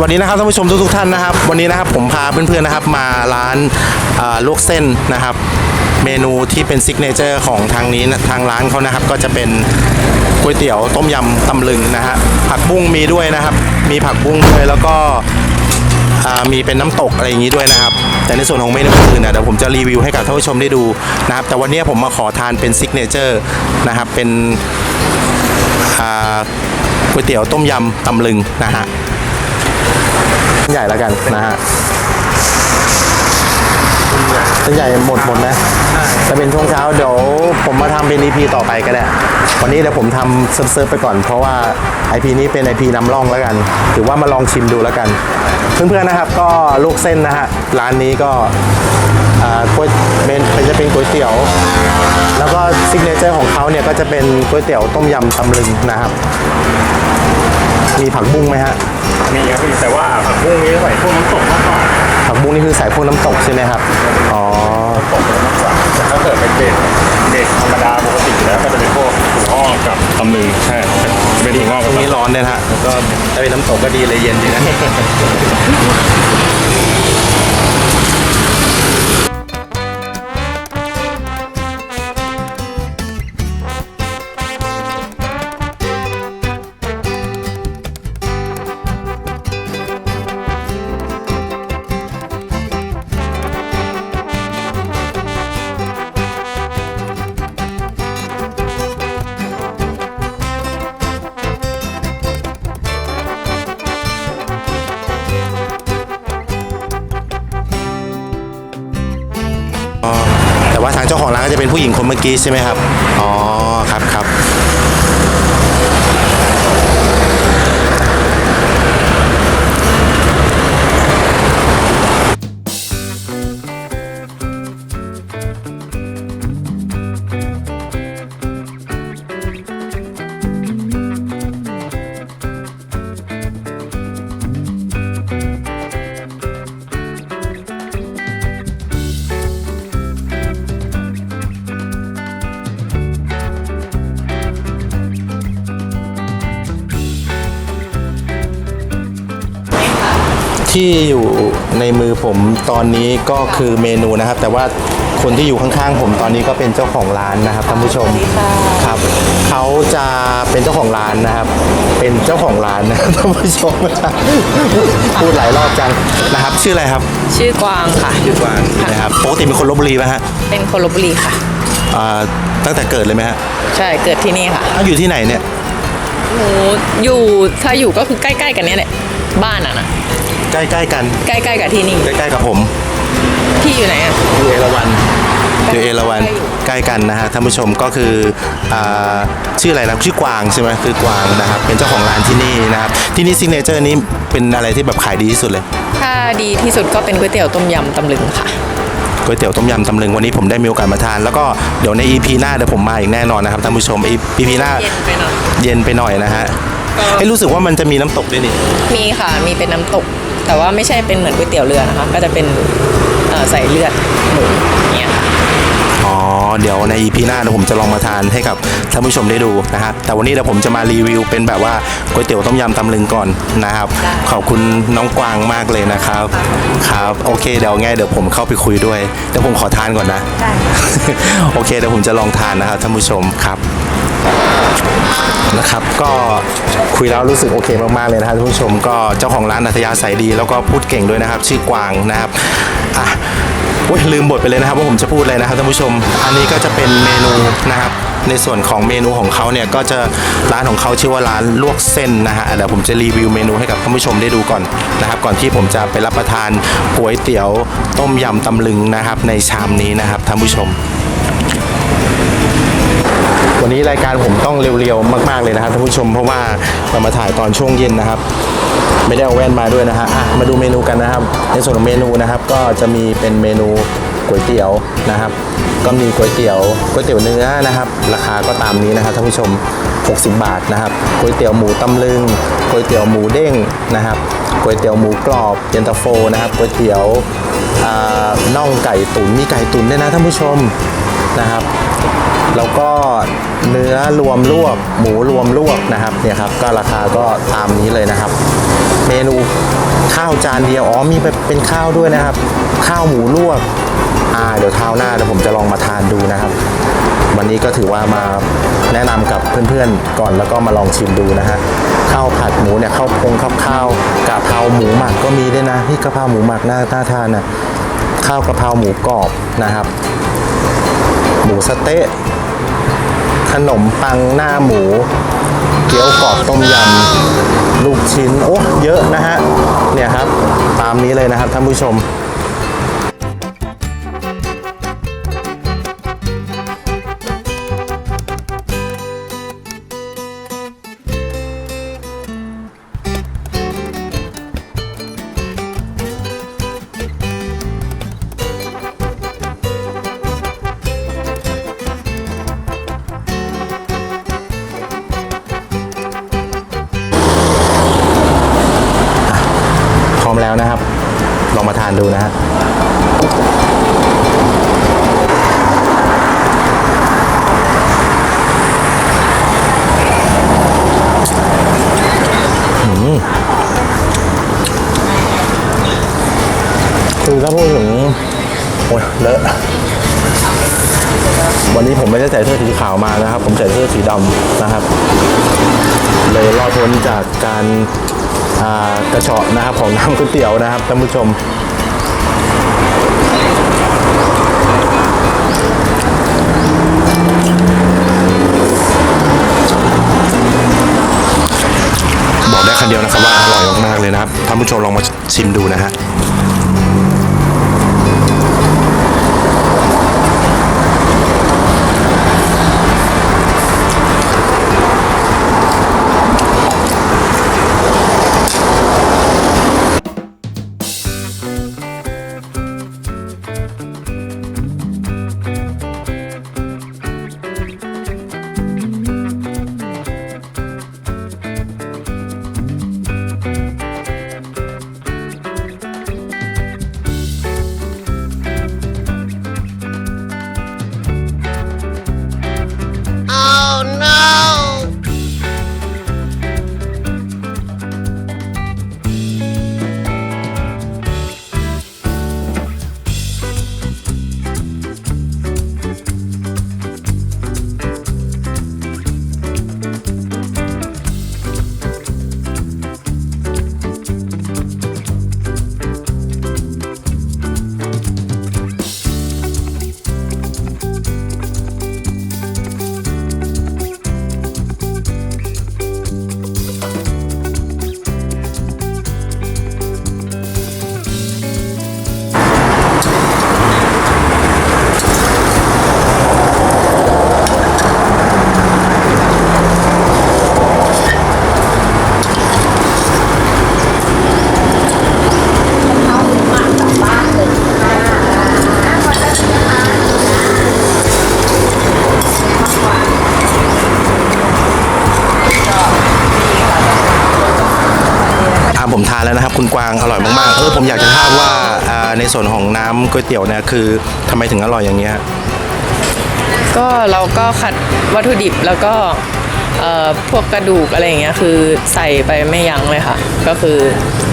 วัสดีนะครับท่านผู้ชมทุกๆท่านนะครับ วันนี้นะครับผมพาเพื่อนๆนะครับมาร้านลวกเส้นนะครับ เมนูที่เป็นซิกเนเจอร์ของทางนี้ทางร้านเขานะครับ ก็จะเป็นก๋วยเตี๋ยวต้มยำตำลึงนะฮะผักบุ้งมีด้วยนะครับ มีผักบุ้งด้วยแล้วก็มีเป็นน้ำตกอะไรอย่างนี้ด้วยนะครับ แต่ในส่วนของเมนูอื่นเนี่ยเดี๋ยวผมจะรีวิวให้กับท่านผู้ชมได้ดูนะครับ แต่วันนี้ผมมาขอทานเป็นซิกเนเจอร์นะครับเป็นก๋วยเตี๋ยวต้มยำตำลึงนะฮะ ใหญ่แล้วกันนะฮะเส้นใหญ่หมดหมดนะจะเป็นช่วงเช้าเดี๋ยวผมมาทำเป็น EP ต่อไปก็ได้ วันนี้เดี๋ยวผมทำเซิร์ฟไปก่อน เพราะว่า IP นี้เป็น IP นำร่องแล้วกัน ถือว่ามาลองชิมดูแล้วกัน เพื่อนๆนะครับ ก็ลูกเส้นนะฮะ ร้านนี้ก็อ่าก๋วยเป็นจะเป็นก๋วยเตี๋ยว แล้วก็ซิกเนเจอร์ของเขาเนี่ยก็จะเป็นก๋วยเตี๋ยวต้มยำตำลึงนะครับ มีผักบุ้งไหมฮะ มีครับพี่แต่ว่าผักบุ้งนี้ใส่พวกน้ำตกมากกว่าผักบุ้งนี่คือใส่พวกน้ำตกใช่ไหมครับ อ๋อ ตกแล้วมากกว่าแต่ถ้าเกิดเป็นเด็ดเด็ดธรรมดาปกติอยู่แล้วก็จะเป็นพวกถั่วงอกกับตำลึงใช่เป็นถั่วงอกตกัรบงนี้ร้อนเนี่ยนะฮะแล้วก็ถ้าเป็นน้ำตกก็ดีเลยเย็นดีนะ ว่าทางเจ้าของร้านก็จะเป็นผู้หญิงคนเมื่อกี้ใช่ไหมครับ อ๋อ ที่อยู่ในมือผมตอนนี้ก็คือเมนูนะครับ แต่ว่าคนที่อยู่ข้างๆผมตอนนี้ก็เป็นเจ้าของร้านนะครับท่านผู้ชมครับเขาจะเป็นเจ้าของร้านนะครับ เป็นเจ้าของร้านนะครับท่านผู้ชมพูดหลายรอบจังนะครับ ชื่ออะไรครับ ชื่อกวางค่ะชื่อกวางนะครับปกติเป็นคนลบบุรีไหมฮะเป็นคนลบบุรีค่ะอ่าตั้งแต่เกิดเลยไหมฮะใช่เกิดที่นี่ค่ะอ้าวอยู่ที่ไหนเนี่ยหนูอยู่ถ้าอยู่ก็คือใกล้ ๆ กันเนี้ยแหละบ้านอะนะ ใกล้ๆกัน ใกล้ๆกับที่นี่ ใกล้ๆกับผมพี่อยู่ไหนอะ อยู่เอราวันอยู่เอราวันใกล้กันนะฮะท่านผู้ชมก็คืออ่าชื่ออะไรนะชื่อกวางใช่ไหมคือกวางนะครับเป็นเจ้าของร้านที่นี่นะครับที่นี่ซิกเนเจอร์นี้เป็นอะไรที่แบบขายดีที่สุดเลยถ้าดีที่สุดก็เป็นก๋วยเตี๋ยวต้มยำตำลึงค่ะ ก๋วยเตี๋ยวต้มยำตำลึงวันนี้ผมได้มีโอกาสมาทาน แล้วก็เดี๋ยวใน EP หน้าเดี๋ยวผมมาอีกแน่นอนนะครับท่านผู้ชม EP หน้าเย็นไปหน่อย เย็นไปหน่อยนะฮะให้รู้สึกว่ามันจะมีน้ำตกด้วยนี่ มีค่ะ มีเป็นน้ำตก แต่ว่าไม่ใช่เป็นเหมือนก๋วยเตี๋ยวเรือนะคะ ก็จะเป็นเอ่อใส่เลือดหมูอย่างเงี้ยค่ะอ๋อ เดี๋ยวใน EP หน้าเดี๋ยวผมจะลองมาทานให้กับท่านผู้ชมได้ดูนะฮะ แต่วันนี้เดี๋ยวผมจะมารีวิวเป็นแบบว่าก๋วยเตี๋ยวต้มยำตำลึงก่อนนะครับได้ขอบคุณน้องกวางมากเลยนะครับ ครับ โอเค เดี๋ยวไงเดี๋ยวผมเข้าไปคุยด้วย เดี๋ยวผมขอทานก่อนนะได้โอเค เดี๋ยวผมจะลองทานนะครับท่านผู้ชมครับ นะครับก็คุยแล้วรู้สึกโอเคมากๆเลยนะครับท่านผู้ชมก็เจ้าของร้านอัธยาศัยดีแล้วก็พูดเก่งด้วยนะครับ ชื่อกวางนะครับอะโอ้ยลืมบทไปเลยนะครับว่าผมจะพูดอะไรนะครับท่านผู้ชม อันนี้ก็จะเป็นเมนูนะครับ ในส่วนของเมนูของเขาเนี่ยก็จะร้านของเขาชื่อว่าร้านลวกเส้นนะฮะเดี๋ยวผมจะรีวิวเมนูให้กับท่านผู้ชมได้ดูก่อนนะครับก่อนที่ผมจะไปรับประทานก๋วยเตี๋ยวต้มยำตำลึงนะครับในชามนี้นะครับท่านผู้ชม วันนี้รายการผมต้องเร็วๆมากๆเลยนะครับท่านผู้ชมเพราะว่าเรามาถ่ายตอนช่วงเย็นนะครับ ไม่ได้เอาแว่นมาด้วยนะฮะอะมาดูเมนูกันนะครับ ในส่วนของเมนูนะครับ ก็จะมีเป็นเมนูก๋วยเตี๋ยวนะครับ ก็มีก๋วยเตี๋ยวก๋วยเตี๋ยวเนื้อนะครับ ราคาก็ตามนี้นะครับท่านผู้ชม 60 บาทนะครับก๋วยเตี๋ยวหมูตำลึงก๋วยเตี๋ยวหมูเด้งนะครับก๋วยเตี๋ยวหมูกรอบเย็นตาโฟนะครับก๋วยเตี๋ยวน่องไก่ตุ๋นมีไก่ตุ๋นด้วยนะท่านผู้ชมนะครับ แล้วก็เนื้อรวมลวก หมูรวมลวกนะครับเนี่ยครับ ก็ราคาก็ตามนี้เลยนะครับ เมนูข้าวจานเดียวอ๋อมีเป็นข้าวด้วยนะครับ ข้าวหมูลวกอ่าเดี๋ยวเท้าหน้าเดี๋ยวผมจะลองมาทานดูนะครับ วันนี้ก็ถือว่ามาแนะนำกับเพื่อนๆก่อนแล้วก็มาลองชิมดูนะฮะข้าวผัดหมูเนี่ยข้าวพงข้าวข้าวกะเพราหมูหมักก็มีด้วยนะนี่กะเพราหมูหมักน่าน่าทานนะข้าวกะเพราหมูกรอบนะครับ หมูสะเต๊ะ ขนมปังหน้าหมู เกี๊ยวกรอบต้มยำ ลูกชิ้น โอ้ เยอะนะฮะ เนี่ยครับ ตามนี้เลยนะครับท่านผู้ชม แล้วนะครับ ลองมาทานดูนะฮะคือถ้าพูดถึงโอ้ยเลอะวันนี้ผมไม่ได้ใส่เสื้อสีขาวมานะครับ ผมใส่เสื้อสีดำนะครับ เลยรอดพ้นจากการ กระเฉาะนะครับของน้ำก๋วยเตี๋ยวนะครับท่านผู้ชมบอกได้คำเดียวนะครับว่าอร่อยมากๆเลยนะครับท่านผู้ชมลองมาชิมดูนะฮะ แล้วนะครับ คุณกวางอร่อยมากๆเออผมอยากจะทราบว่าอ่าในส่วนของน้ำก๋วยเตี๋ยวเนี่ยคือทำไมถึงอร่อยอย่างเงี้ยก็เราก็คัดวัตถุดิบแล้วก็เอ่อพวกกระดูกอะไรอย่างเงี้ยคือใส่ไปไม่ยั้งเลยค่ะ ก็คือ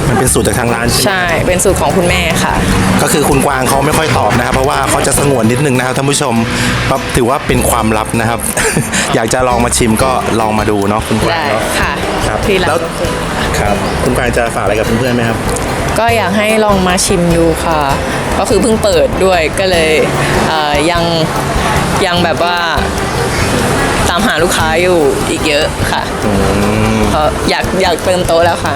มันเป็นสูตรจากทางร้านใช่ไหม ใช่เป็นสูตรของคุณแม่ค่ะ ก็คือคุณกวางเขาไม่ค่อยตอบนะครับ เพราะว่าเขาจะสงวนนิดนึงนะครับท่านผู้ชมเพราะถือว่าเป็นความลับนะครับ อยากจะลองมาชิมก็ลองมาดูเนาะคุณกวางได้เนาะค่ะ ครับที่ร้าแล้วนครับคุณกวางจะฝากอะไรกับเพื่อนๆไหมครับ ก็อยากให้ลองมาชิมดูค่ะ ก็คือเพิ่งเปิดด้วยก็เลยเอ่อยังยังแบบว่าตามหาลูกค้าอยู่อีกเยอะค่ะเพราะอยากอยากเติมโต๊ะแล้วค่ะ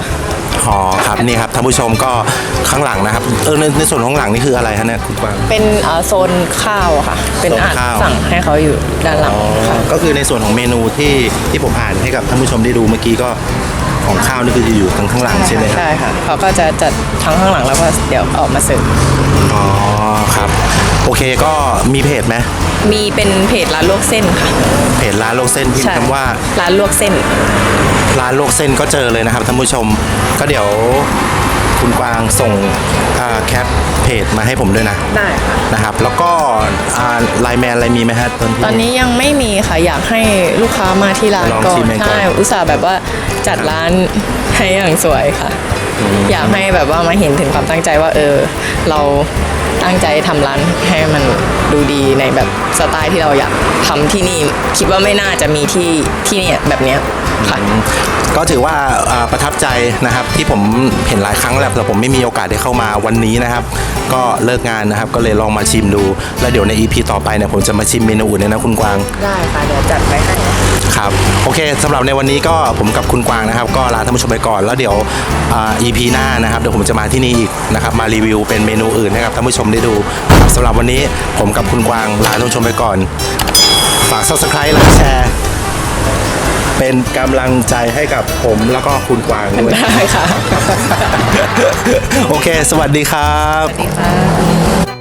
อ๋อครับนี่ครับท่านผู้ชมก็ข้างหลังนะครับเออในในส่วนของหลังนี่คืออะไรฮะเนี่ยคุณกวาง เป็นเอ่อโซนข้าวอะค่ะ เป็นโซนอ่านข้าว สั่งให้เขาอยู่ด้านหลังค่ะ ก็คือในส่วนของเมนูที่ที่ผมอ่านให้กับท่านผู้ชมได้ดูเมื่อกี้ก็ของข้าวนี่คือจะอยู่ทางข้างหลังใช่ไหมครับใช่ค่ะ เขาก็จะจัดทั้งข้างหลังแล้วก็เดี๋ยวออกมาเสิร์ฟ อ๋อครับ โอเคก็มีเพจไหมมีเป็นเพจร้านลวกเส้นค่ะเพจร้านโลกเส้นพิมใช่พ์คำว่าร้านลวกเส้น ร้านโลกเส้นก็เจอเลยนะครับท่านผู้ชม ก็เดี๋ยวคุณกวางส่งอ่าแคปเพจมาให้ผมด้วยนะ ได้ค่ะนะครับ แล้วก็ไลน์แมนอะไรมีไหมฮะตอนตอนนี้นี้ยังไม่มีค่ะ อยากให้ลูกค้ามาที่ร้านลองก่อชินมเองก่อนใช่อุตส่าห์แบบว่าจัดร้านให้อย่างสวยค่ะ อยากให้แบบว่ามาเห็นถึงความตั้งใจว่าเออ เรา ตั้งใจทำร้านให้มันดูดีในแบบสไตล์ที่เราอยากทำที่นี่ คิดว่าไม่น่าจะมีที่ที่เนี่ยแบบเนี้ยค่ะก็ถือว่าอ่าประทับใจนะครับที่ผมเห็นหลายครั้งแล้วแต่ผมไม่มีโอกาสได้เข้ามาวันนี้นะครับ ก็เลิกงานนะครับ ก็เลยลองมาชิมดู แล้วเดี๋ยวใน EP ต่อไปเนี่ยผมจะมาชิมเมนูอื่นเลยนะคุณกวาง ได้ค่ะ เดี๋ยวจัดไปให้ ครับโอเคสำหรับในวันนี้ก็ผมกับคุณกวางนะครับ ก็ลาท่านผู้ชมไปก่อนแล้วเดี๋ยวอ่า EP หน้านะครับเดี๋ยวผมจะมาที่นี่อีกนะครับมารีวิวเป็นเมนูอื่นให้กับท่านผู้ชมได้ดูนะครับสำหรับวันนี้ผมกับคุณกวางลาท่านผู้ชมไปก่อนฝาก subscribe และแชร์เป็นกำลังใจให้กับผมแล้วก็คุณกวางด้วยได้ค่ะ โอเค สวัสดีครับ สวัสดีค่ะ